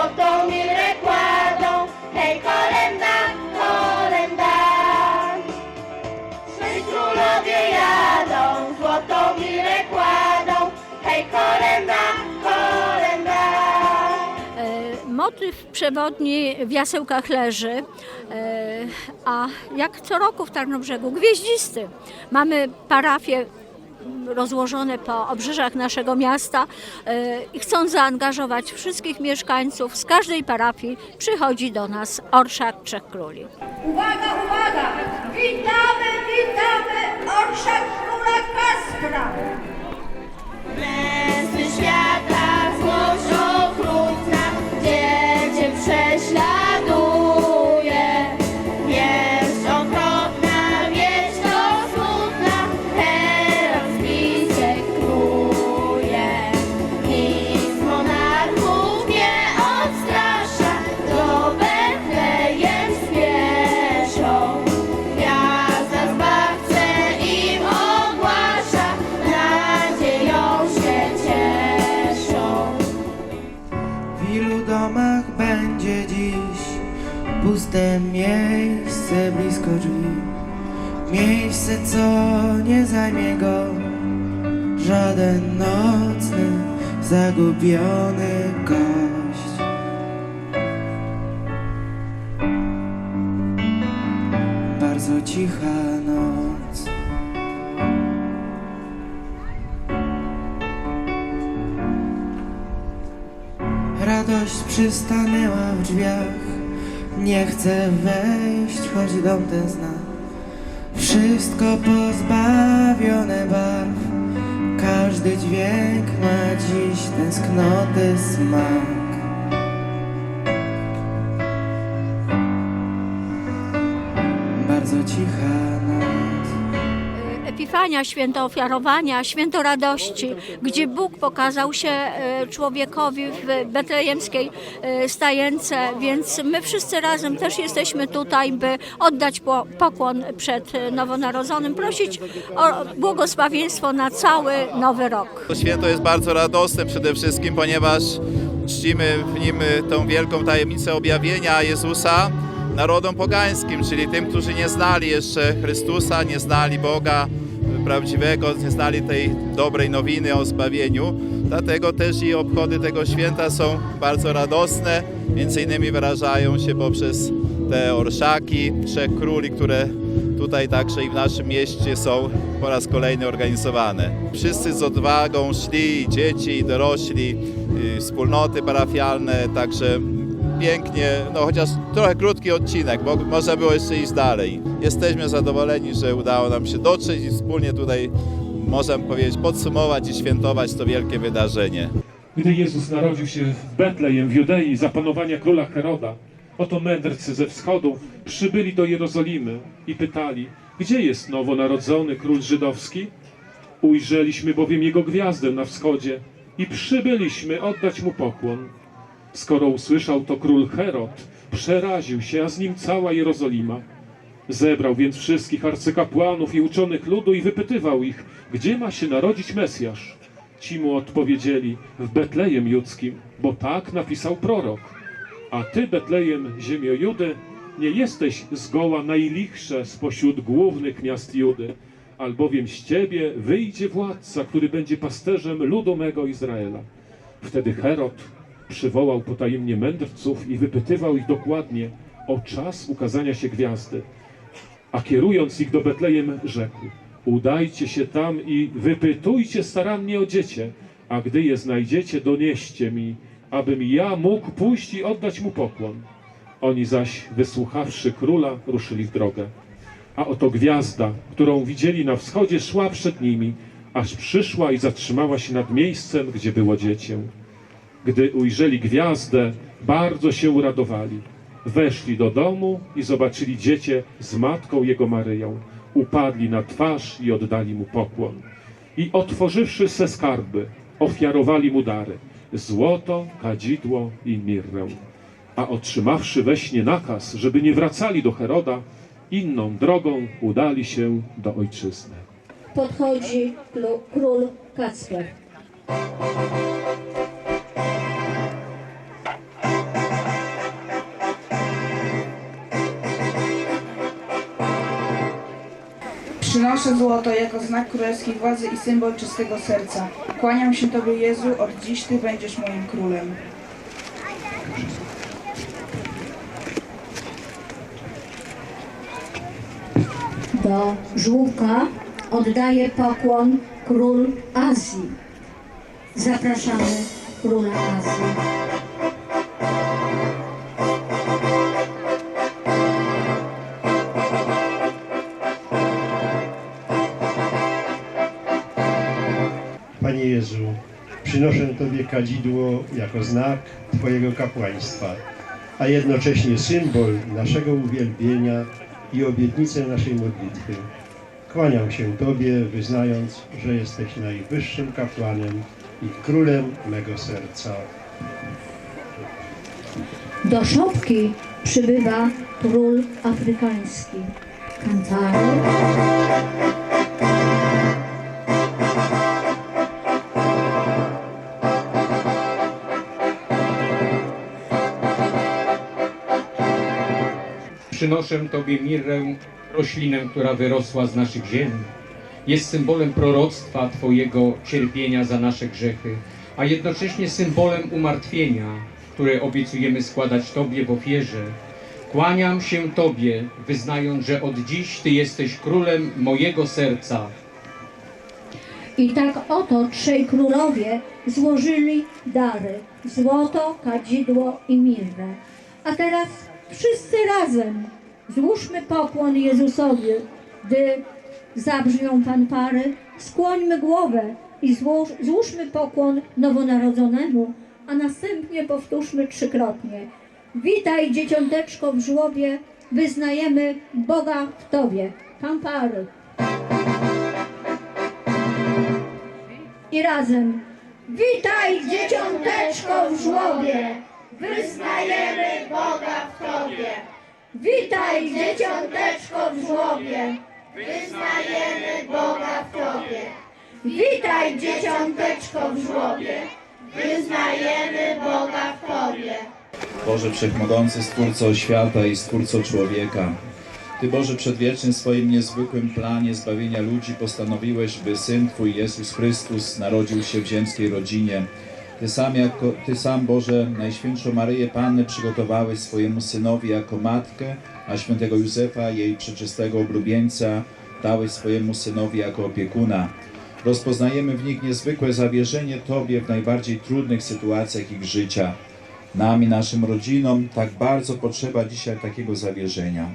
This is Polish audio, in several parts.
złotą mirę kładą, hej kolenda, kolenda. Swej królowie jadą, złotą mirę kładą, hej kolenda, kolenda. E, motyw przewodni w jasełkach leży, e, a jak co roku w Tarnobrzegu, gwieździsty. Mamy parafię rozłożone po obrzeżach naszego miasta e, i chcąc zaangażować wszystkich mieszkańców z każdej parafii przychodzi do nas Orszak Trzech Króli. Uwaga, uwaga! Witamy, witamy Orszak Króla Kaspra! Puste miejsce blisko drzwi? Miejsce, co nie zajmie go żaden nocny, zagubiony gość. Bardzo cicha noc. Radość przystanęła w drzwiach Nie chcę wejść, choć dom ten zna Wszystko pozbawione barw. Każdy dźwięk ma dziś tęsknoty smak Epifania, święto ofiarowania, święto radości, gdzie Bóg pokazał się e, człowiekowi w betlejemskiej e, stajence, więc my wszyscy razem też jesteśmy tutaj, by oddać po- pokłon przed e, nowonarodzonym, prosić o błogosławieństwo na cały nowy rok. To święto jest bardzo radosne przede wszystkim, ponieważ czcimy w nim tą wielką tajemnicę objawienia Jezusa narodom pogańskim, czyli tym, którzy nie znali jeszcze Chrystusa, nie znali Boga prawdziwego, nie znali tej dobrej nowiny o zbawieniu. Dlatego też i obchody tego święta są bardzo radosne, między innymi wyrażają się poprzez te orszaki, trzech króli, które tutaj także i w naszym mieście są po raz kolejny organizowane. Wszyscy z odwagą szli, dzieci, dorośli, i wspólnoty parafialne, także pięknie, no chociaż trochę krótki odcinek, bo można było jeszcze iść dalej. Jesteśmy zadowoleni, że udało nam się dotrzeć i wspólnie tutaj, możemy powiedzieć, podsumować i świętować to wielkie wydarzenie. Gdy Jezus narodził się w Betlejem w Judei za panowania króla Heroda, oto mędrcy ze wschodu przybyli do Jerozolimy i pytali, gdzie jest nowonarodzony król żydowski? Ujrzeliśmy bowiem jego gwiazdę na wschodzie i przybyliśmy oddać mu pokłon. Skoro usłyszał to król Herod, przeraził się, a z nim cała Jerozolima. Zebrał więc wszystkich arcykapłanów i uczonych ludu i wypytywał ich, gdzie ma się narodzić Mesjasz. Ci mu odpowiedzieli, w Betlejem Judzkim, bo tak napisał prorok. A ty, Betlejem, ziemio Judy, nie jesteś zgoła najlichsze spośród głównych miast Judy, albowiem z ciebie wyjdzie władca, który będzie pasterzem ludu mego Izraela. Wtedy Herod przywołał potajemnie mędrców i wypytywał ich dokładnie o czas ukazania się gwiazdy. A kierując ich do Betlejem, rzekł: Udajcie się tam i wypytujcie starannie o dziecię, a gdy je znajdziecie, donieście mi, abym ja mógł pójść i oddać mu pokłon. Oni zaś, wysłuchawszy króla, ruszyli w drogę. A oto gwiazda, którą widzieli na wschodzie, szła przed nimi, aż przyszła i zatrzymała się nad miejscem, gdzie było dziecię. Gdy ujrzeli gwiazdę, bardzo się uradowali. Weszli do domu i zobaczyli dziecię z matką jego Maryją. Upadli na twarz i oddali mu pokłon. I otworzywszy se skarby, ofiarowali mu dary: złoto, kadzidło i mirrę. A otrzymawszy we śnie nakaz, żeby nie wracali do Heroda, inną drogą udali się do ojczyzny. podchodzi król, Kacper. Nasze złoto jako znak królewskiej władzy i symbol czystego serca. Kłaniam się Tobie Jezu, od dziś Ty będziesz moim królem. Do żółka oddaje pokłon król Azji. Zapraszamy króla Azji. Przynoszę Tobie kadzidło jako znak Twojego kapłaństwa, a jednocześnie symbol naszego uwielbienia i obietnicę naszej modlitwy. Kłaniam się Tobie, wyznając, że jesteś najwyższym kapłanem i królem mego serca. Do szopki przybywa król afrykański. Kantary. Przynoszę Tobie mirrę, roślinę, która wyrosła z naszych ziem. Jest symbolem proroctwa Twojego cierpienia za nasze grzechy, a jednocześnie symbolem umartwienia, które obiecujemy składać Tobie w ofierze. Kłaniam się Tobie, wyznając, że od dziś Ty jesteś królem mojego serca. I tak oto trzej królowie złożyli dary: złoto, kadzidło i mirrę. A teraz wszyscy razem złóżmy pokłon Jezusowi, gdy zabrzmią fanfary, skłońmy głowę i złóż, złóżmy pokłon nowonarodzonemu, a następnie powtórzmy trzykrotnie. Witaj, dzieciąteczko w żłobie, wyznajemy Boga w Tobie. Fanfary. I razem. Witaj, dzieciąteczko w żłobie, wyznajemy Boga w Tobie. Witaj, dzieciąteczko w żłobie, wyznajemy Boga w Tobie. Witaj, dzieciąteczko w żłobie, wyznajemy Boga w Tobie. Boże Wszechmogący, Stwórco świata i Stwórco człowieka. Ty Boże przedwieczny w swoim niezwykłym planie zbawienia ludzi postanowiłeś, by Syn Twój Jezus Chrystus narodził się w ziemskiej rodzinie. Ty sam, jako, Ty sam Boże, Najświętszą Maryję Pannę przygotowałeś swojemu Synowi jako matkę, a świętego Józefa, jej przeczystego oblubieńca, dałeś swojemu Synowi jako opiekuna. Rozpoznajemy w nich niezwykłe zawierzenie Tobie w najbardziej trudnych sytuacjach ich życia. Nam i naszym rodzinom tak bardzo potrzeba dzisiaj takiego zawierzenia.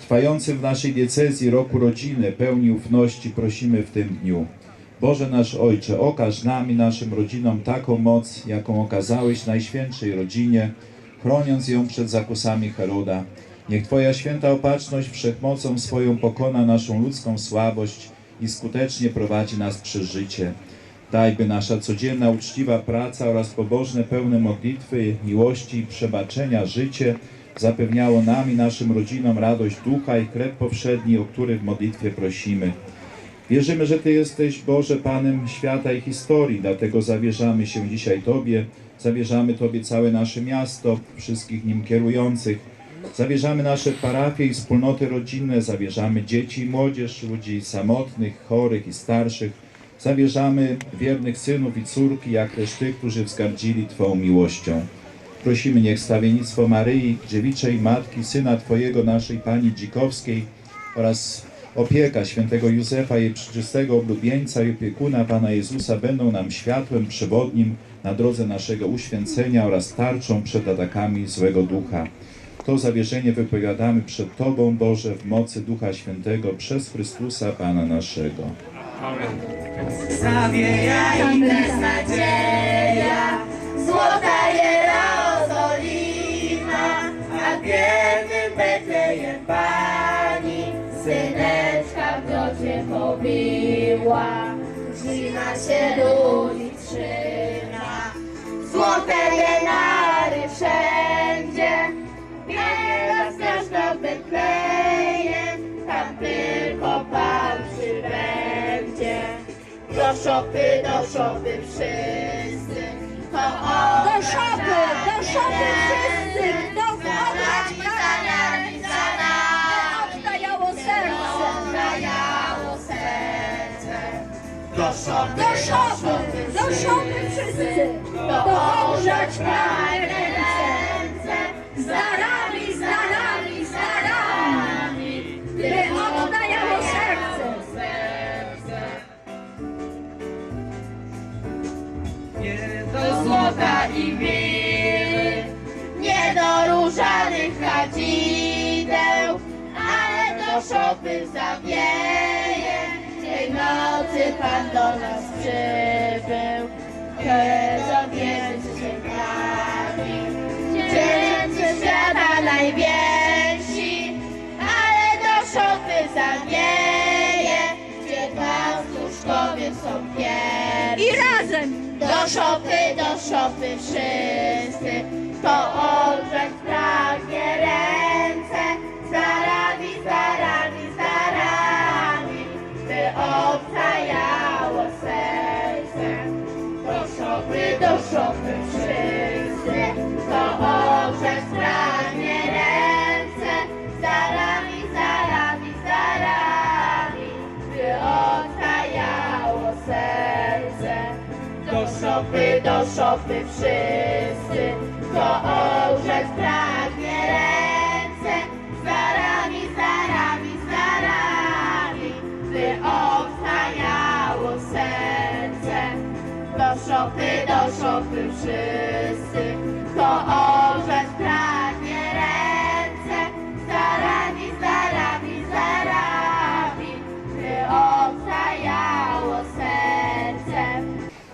Trwającym w naszej diecezji roku rodziny pełni ufności prosimy w tym dniu. Boże nasz Ojcze, okaż nam i naszym rodzinom taką moc, jaką okazałeś Najświętszej rodzinie, chroniąc ją przed zakusami Heroda. Niech Twoja święta opatrzność wszechmocą swoją pokona naszą ludzką słabość i skutecznie prowadzi nas przez życie. Daj, by nasza codzienna, uczciwa praca oraz pobożne, pełne modlitwy, miłości i przebaczenia życie zapewniało nam i naszym rodzinom radość ducha i chleb powszedni, o który w modlitwie prosimy. Wierzymy, że Ty jesteś, Boże, Panem świata i historii, dlatego zawierzamy się dzisiaj Tobie, zawierzamy Tobie całe nasze miasto, wszystkich nim kierujących, zawierzamy nasze parafie i wspólnoty rodzinne, zawierzamy dzieci i młodzież, ludzi samotnych, chorych i starszych, zawierzamy wiernych synów i córki, jak też tych, którzy wzgardzili Twą miłością. Prosimy, niech stawiennictwo Maryi, dziewiczej Matki, Syna Twojego, naszej Pani Dzikowskiej oraz opieka świętego Józefa, jej przyczystego oblubieńca i opiekuna Pana Jezusa będą nam światłem przewodnim na drodze naszego uświęcenia oraz tarczą przed atakami złego ducha. To zawierzenie wypowiadamy przed Tobą, Boże, w mocy Ducha Świętego przez Chrystusa Pana naszego. Złota Jerozolima, a biednym Betlejem Pani, pobiła. Zima się ludzi trzyma, złote denary wszędzie, bieda straszna w Betlejem, tam tylko Pan przybędzie. Do szopy, do szopy wszyscy, to on Do szopy, do szopy wszyscy, do szopy, do szopy, do szopy wszyscy, do orzecz prawie ręce, za nami, za nami, za nami, serce. Nie do złota i winy, nie do różanych chadzideł, ale do szopy zawiera. Nocy Pan do nas przybył, Jezowiec się prawi. Dzielnicy świata najwięksi, ale do szopy zawieje, gdzie służkowie są pierwsi. I razem Do szopy, do szopy wszyscy, to szopy wszyscy, to ołżec pragnie ręce, starami, starami, starami, by obstajało serce. Do szopy, do szopy wszyscy, to ołżec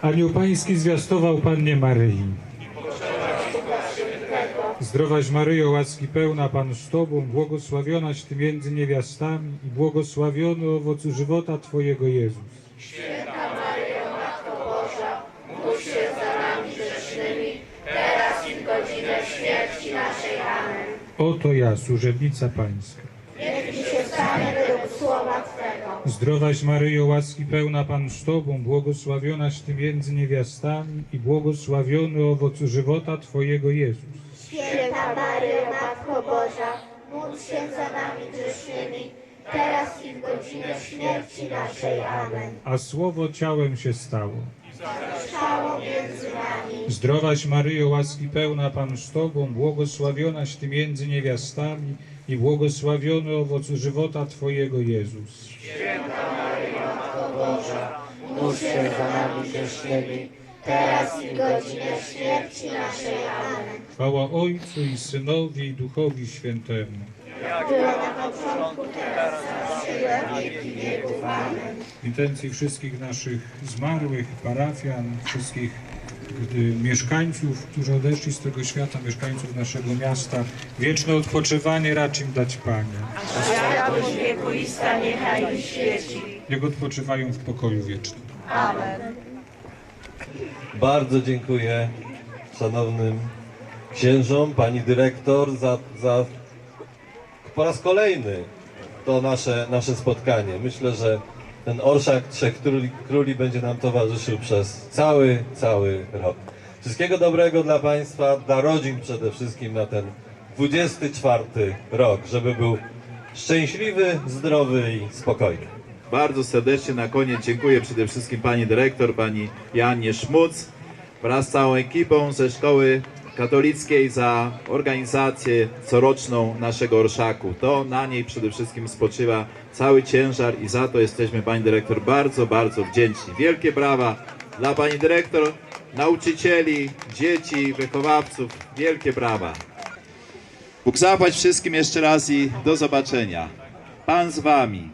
Anioł Pański zwiastował Pannie Maryi. Zdrowaś Maryjo, łaski pełna Pan z Tobą, błogosławionaś Ty między niewiastami i błogosławiony owoc żywota Twojego Jezus. Oto ja, służebnica Pańska. Zdrowaś Maryjo, łaski pełna Pan z Tobą, błogosławionaś Ty między niewiastami i błogosławiony owoc żywota Twojego Jezus. Święta Maryjo, Matko Boża, módl się za nami grzesznymi, teraz i w godzinę śmierci naszej. Amen. A Słowo ciałem się stało. Trwało między nami. Zdrowaś Maryjo, łaski pełna Pan z Tobą, błogosławionaś Ty między niewiastami i błogosławiony owoc żywota Twojego Jezus. Módl się za nami grzesznymi, teraz i w godzinę śmierci naszej. Amen. Chwała Ojcu i Synowi i Duchowi Świętemu. Było na początku, teraz, zawsze, i na wieki wieków. Amen. intencji wszystkich naszych zmarłych, parafian, wszystkich gdy, mieszkańców, którzy odeszli z tego świata, mieszkańców naszego miasta. Wieczne odpoczywanie racz im dać Panie. Światłość wiekuista niechaj świeci. Niech odpoczywają w pokoju wiecznym. Amen. Bardzo dziękuję szanownym księżom, pani dyrektor za, za po raz kolejny to nasze, nasze spotkanie. Myślę, że ten orszak Trzech Króli, Króli będzie nam towarzyszył przez cały, cały rok. Wszystkiego dobrego dla Państwa, dla rodzin przede wszystkim na ten 24 rok, żeby był szczęśliwy, zdrowy i spokojny. Bardzo serdecznie na koniec dziękuję przede wszystkim pani dyrektor, pani Janie Szmuc wraz z całą ekipą ze szkoły katolickiej za organizację coroczną naszego orszaku. To na niej przede wszystkim spoczywa cały ciężar i za to jesteśmy pani dyrektor bardzo, bardzo wdzięczni. Wielkie brawa dla pani dyrektor, nauczycieli, dzieci, wychowawców. Wielkie brawa. Bóg zapłać wszystkim jeszcze raz i do zobaczenia. Pan z wami.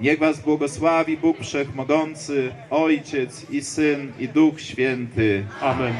Niech was błogosławi Bóg Wszechmogący, Ojciec i Syn i Duch Święty. Amen.